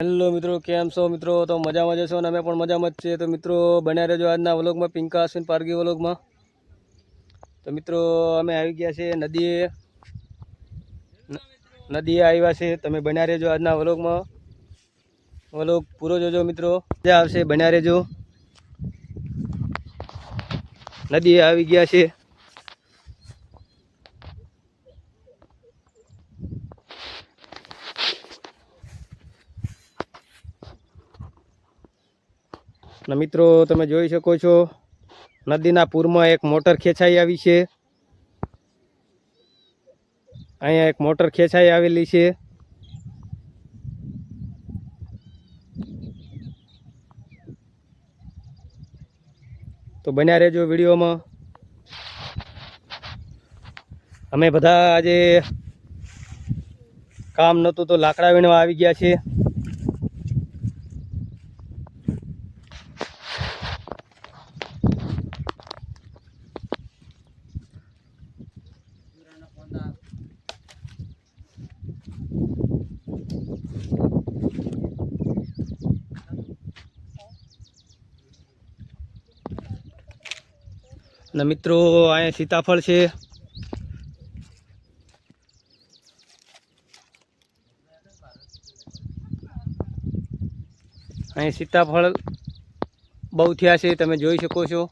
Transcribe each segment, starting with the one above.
Hello મિત્રો, કેમ છો મિત્રો? તો મજામાં જશો અને અમે પણ મજામાં જ છીએ. તો મિત્રો, બન્યા રહેજો આજના વ્લોગમાં, પિંકા અશ્વિન પારગી વ્લોગમાં. તો મિત્રો, અમે આવી ગયા છીએ નદીએ. નદીએ આવ્યા છે તમે બન્યા રહેજો આજના વ્લોગમાં. વ્લોગ પૂરો જોજો મિત્રો. મજા આવશે, બન્યા રહેજો. નદીએ આવી ગયા છે અને મિત્રો, તમે જોઈ શકો છો, નદીના પૂરમાં એક મોટર ખેંચાઈ આવી છે. અહીંયા એક મોટર ખેંચાઈ આવેલી છે. તો બન્યા રહેજો વિડીયોમાં. અમે બધા આજે કામ નહોતું તો લાકડા વીણવા આવી ગયા છે. અને મિત્રો અહીંયા સીતાફળ છે. અહીં સીતાફળ બહુ થયા છે તમે જોઈ શકો છો.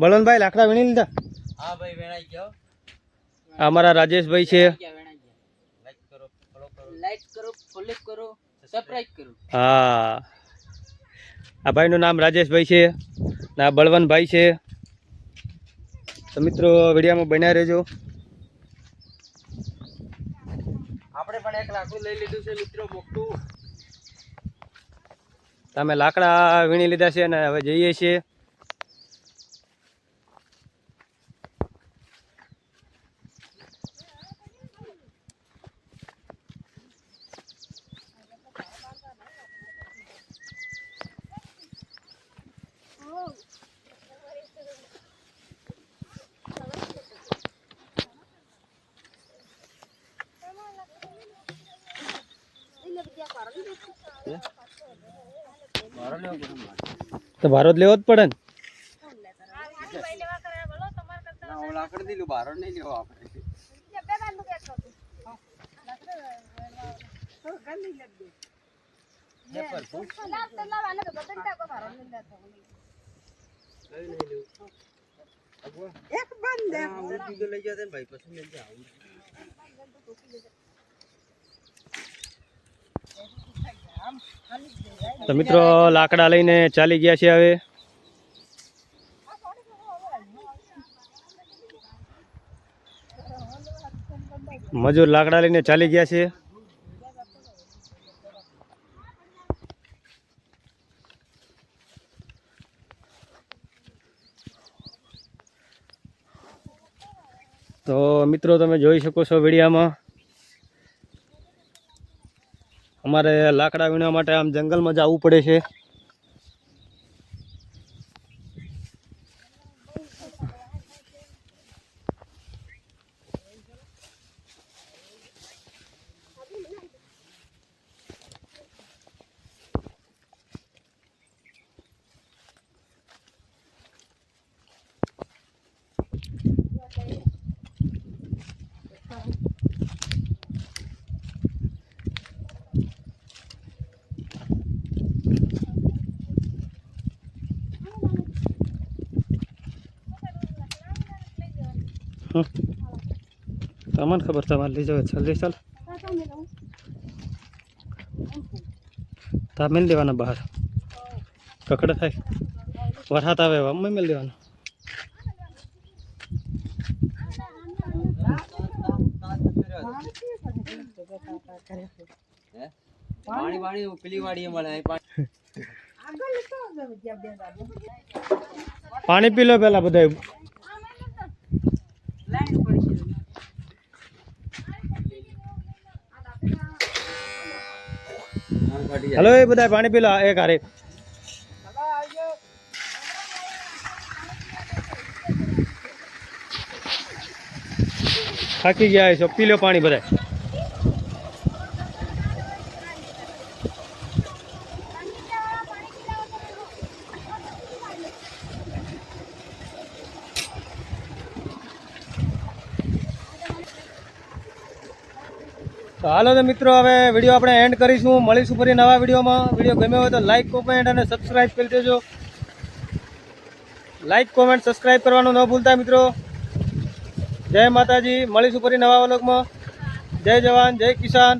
બળવંતભાઈ લાકડા વીણી લીધા? હા ભાઈ વેણાઈ ગયો. અમારા રાજેશભાઈ છે. લાઈક કરો ફોલો કરો. લાઈક કરો ફોલો કરો સબસ્ક્રાઇબ કરો. હા. આ ભાઈનું નામ રાજેશભાઈ છે. ને આ બળવંતભાઈ છે. તો મિત્રો વિડીયોમાં બન્યા રહેજો. આપણે પણ એક લાકડું લઈ લીધું છે મિત્રો મોટું. તમે લાકડા વીણી લીધા છે ને હવે જઈએ છીએ. તો ભારત લેવો જ પડે ને? એક બંધ. લઈ જાય ભાઈ પછી લઈ જાવ તો મિત્રો, લાકડા લઈને ચાલી ગયા છે હવે. મજૂર લાકડા લઈને ચાલી ગયા છે. તો મિત્રો, તમે જોઈ શકો છો વિડીયામાં. અમારે લાકડા વીણવા માટે આમ જંગલમાં જવું પડે છે. તમને ખબર તમારે લઈ જાવ જલ્દી ચાલ. તા મેલ દેવાના બહાર. કકડા થાય. વરસાદ આવે એવા અમે મેલ દેવાના. પાણી પાણી પેલી વાડીએ મળે. પાણી પાણી પી લો પેલા બધા હલો એ બધા પાણી પીલા એ હારે થાકી ગયા છો પી લો પાણી બધા તો હાલો તો મિત્રો હવે વીડિયો આપણે એન્ડ કરીશું. મળીશું ફરી નવા વિડીયોમાં વીડિયો ગમ્યો હોય તો લાઈક કોમેન્ટ અને સબસ્ક્રાઈબ કરી દેજો. લાઈક કોમેન્ટ સબસ્ક્રાઈબ કરવાનું ન ભૂલતા મિત્રો. જય માતાજી. મળીશું ફરી નવા વ્લોગમાં જય જવાન, જય કિસાન.